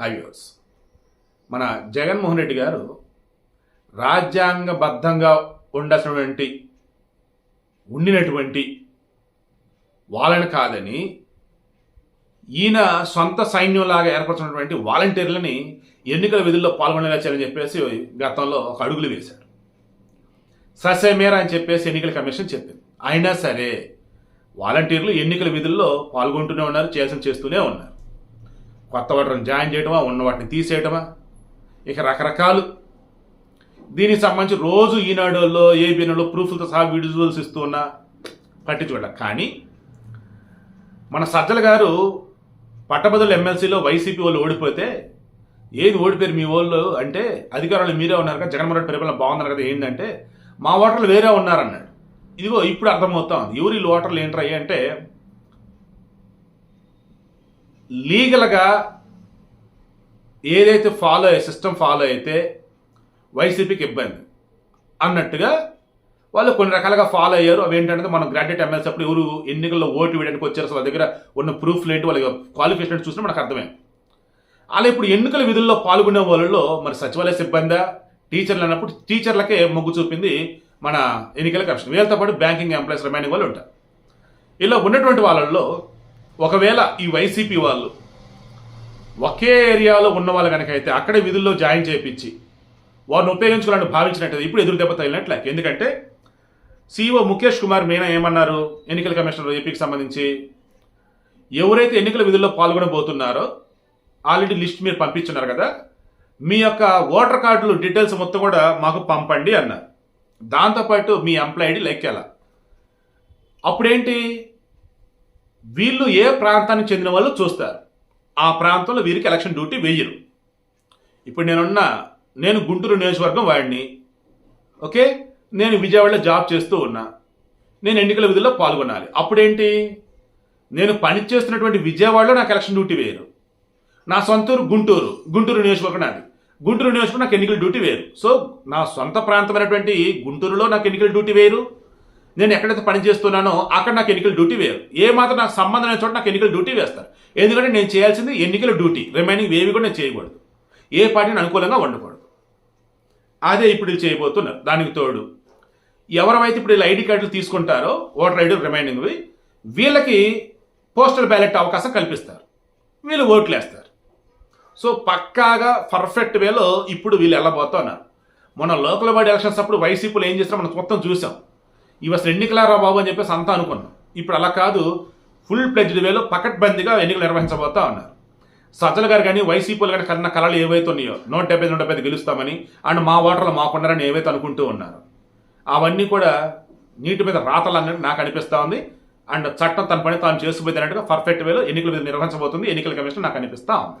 Highways. మన జగన్మోహన్ రెడ్డి గారు రాజ్యాంగబద్ధంగా ఉండాల్సినటువంటి ఉండినటువంటి వాళ్ళని కాదని ఈయన సొంత సైన్యంలాగా ఏర్పరచినటువంటి వాలంటీర్లని ఎన్నికల విధుల్లో పాల్గొనేలా చేయాలని చెప్పేసి గతంలో ఒక అడుగులు వేశాడు ససేమేర అని చెప్పేసి ఎన్నికల కమిషన్ చెప్పింది. అయినా సరే వాలంటీర్లు ఎన్నికల విధుల్లో పాల్గొంటూనే ఉన్నారు చేయాల్సిన చేస్తూనే ఉన్నారు. కొత్త వాటిని జాయిన్ చేయడమా ఉన్న వాటిని తీసేయటమా? ఇక రకరకాలు. దీనికి సంబంధించి రోజు ఈనాడులో ఏబీఎన్లో ప్రూఫ్లతో సహా విజువల్స్ ఇస్తూ ఉన్నా పట్టించుకోవడం కానీ మన సజ్జల గారు పట్టభద్రుల ఎమ్మెల్సీలో వైసీపీ వాళ్ళు ఓడిపోతే ఏది ఓడిపోయారు మీ వాళ్ళు అంటే అధికారులు మీరే ఉన్నారు కదా జగన్మోహన్ రెడ్డి పరిపాలన బాగున్నారు కదా ఏంటంటే మా ఓటర్లు వేరే ఉన్నారన్నాడు. ఇదిగో ఇప్పుడు అర్థమవుతాం ఎవరి ఓటర్లు ఏంట్రా అంటే లీగల్గా ఏదైతే ఫాలో అయ్యే సిస్టమ్ ఫాలో అయితే వైసీపీకి ఇబ్బంది. అన్నట్టుగా వాళ్ళు కొన్ని రకాలుగా ఫాలో అయ్యారు. అవి ఏంటంటే మనం గ్రాడ్యుయేట్ ఎమ్మెల్సీ అప్పుడు ఎవరు ఎన్నికల్లో ఓటు వేయడానికి వచ్చారు అసలు వాళ్ళ దగ్గర ఉన్న ప్రూఫ్లు ఏంటి వాళ్ళ క్వాలిఫికేషన్ చూసినా మనకు అర్థమే. అలా ఇప్పుడు ఎన్నికల విధుల్లో పాల్గొనే వాళ్ళలో మరి సచివాలయ సిబ్బందా టీచర్లు అన్నప్పుడు టీచర్లకే మొగ్గు చూపింది మన ఎన్నికల కమిషన్. వీళ్ళతో పాటు బ్యాంకింగ్ ఎంప్లాయీస్ రిమైనింగ్ వాళ్ళు ఉంటారు. ఇలా ఉన్నటువంటి వాళ్ళల్లో ఒకవేళ ఈ వైసీపీ వాళ్ళు ఒకే ఏరియాలో ఉన్న వాళ్ళు కనుక అయితే అక్కడే విధుల్లో జాయిన్ చేయించి వారిని ఉపయోగించుకోవాలని భావించినట్టు ఇప్పుడు ఎదురు దెబ్బ తగిలినట్లే ఎందుకంటే సీఈఓ ముఖేష్ కుమార్ మీనా ఏమన్నారు? ఎన్నికల కమిషనర్ ఏపీకి సంబంధించి ఎవరైతే ఎన్నికల విధుల్లో పాల్గొనబోతున్నారో ఆల్రెడీ లిస్ట్ మీరు పంపించున్నారు కదా మీ యొక్క ఓటర్ కార్డులు డీటెయిల్స్ మొత్తం కూడా మాకు పంపండి అన్నారు. దాంతోపాటు మీ ఎంప్లాయ్ ఐడి లెక్కేలా అప్పుడేంటి? వీళ్ళు ఏ ప్రాంతానికి చెందిన వాళ్ళు చూస్తారు. ఆ ప్రాంతంలో వీరికి ఎలక్షన్ డ్యూటీ వేయరు. ఇప్పుడు నేనున్న నేను గుంటూరు నియోజకవర్గం వాడిని. ఓకే? నేను విజయవాడలో జాబ్ చేస్తూ ఉన్నా. నేను ఎన్నికల విధుల్లో పాల్గొనాలి. అప్పుడేంటి? నేను పని చేస్తున్నటువంటి విజయవాడలో నాకు ఎలక్షన్ డ్యూటీ వేయరు. నా సొంతూరు గుంటూరు గుంటూరు నియోజకవర్గం నాది. గుంటూరు నియోజకవర్గం నాకు ఎన్నికల డ్యూటీ వేరు సో నా సొంత ప్రాంతమైనటువంటి గుంటూరులో నాకు ఎన్నికల డ్యూటీ వేరు నేను ఎక్కడైతే పని చేస్తున్నానో అక్కడ నాకు ఎన్నికల డ్యూటీ వేరు. ఏ మాత్రం నాకు సంబంధం లేని చోట నాకు ఎన్నికల డ్యూటీ వేస్తారు. ఎందుకంటే నేను చేయాల్సింది ఎన్నికల డ్యూటీ. రిమైనింగ్ ఏవి కూడా నేను చేయకూడదు. ఏ పార్టీని అనుకూలంగా ఉండకూడదు. అదే ఇప్పుడు చేయబోతున్నారు. దానికి తోడు ఎవరైతే ఇప్పుడు వీళ్ళు ఐడి కార్డులు తీసుకుంటారో ఓటర్ ఐడి రిమైనింగ్వి వీళ్ళకి పోస్టల్ బ్యాలెట్ అవకాశం కల్పిస్తారు. వీళ్ళు ఓట్లు వేస్తారు. సో పక్కాగా పర్ఫెక్ట్ వేలో ఇప్పుడు వీళ్ళు వెళ్ళబోతున్నారు. మన లోకల్ బాడీ ఎలక్షన్స్ అప్పుడు వైసీపీలో ఏం చేస్తారో మనం మొత్తం చూసాం ఇవి ఎన్నికలారా బాబు అని చెప్పేసి అంతా అనుకున్నాం. ఇప్పుడు అలా కాదు ఫుల్ ప్లెజ్డ్ వేలో పకడ్బందీగా ఎన్నికలు నిర్వహించబోతా ఉన్నారు. సజ్జల గారు కానీ వైసీపీలు కానీ కన్న కళలు ఏవైతే ఉన్నాయో నూట డెబ్బై నూట డెబ్బై గెలుస్తామని అండ్ మా ఓటర్లు మాకున్నారని ఏవైతే అనుకుంటూ ఉన్నారు అవన్నీ కూడా నీటి మీద రాతలు నాకు అనిపిస్తూ ఉంది. అండ్ చట్టం తన పని తాను చేసుకుపోతున్నట్టుగా పర్ఫెక్ట్ వేలో ఎన్నికలు నిర్వహించబోతుంది ఎన్నికల కమిషన్ నాకు అనిపిస్తూ ఉంది.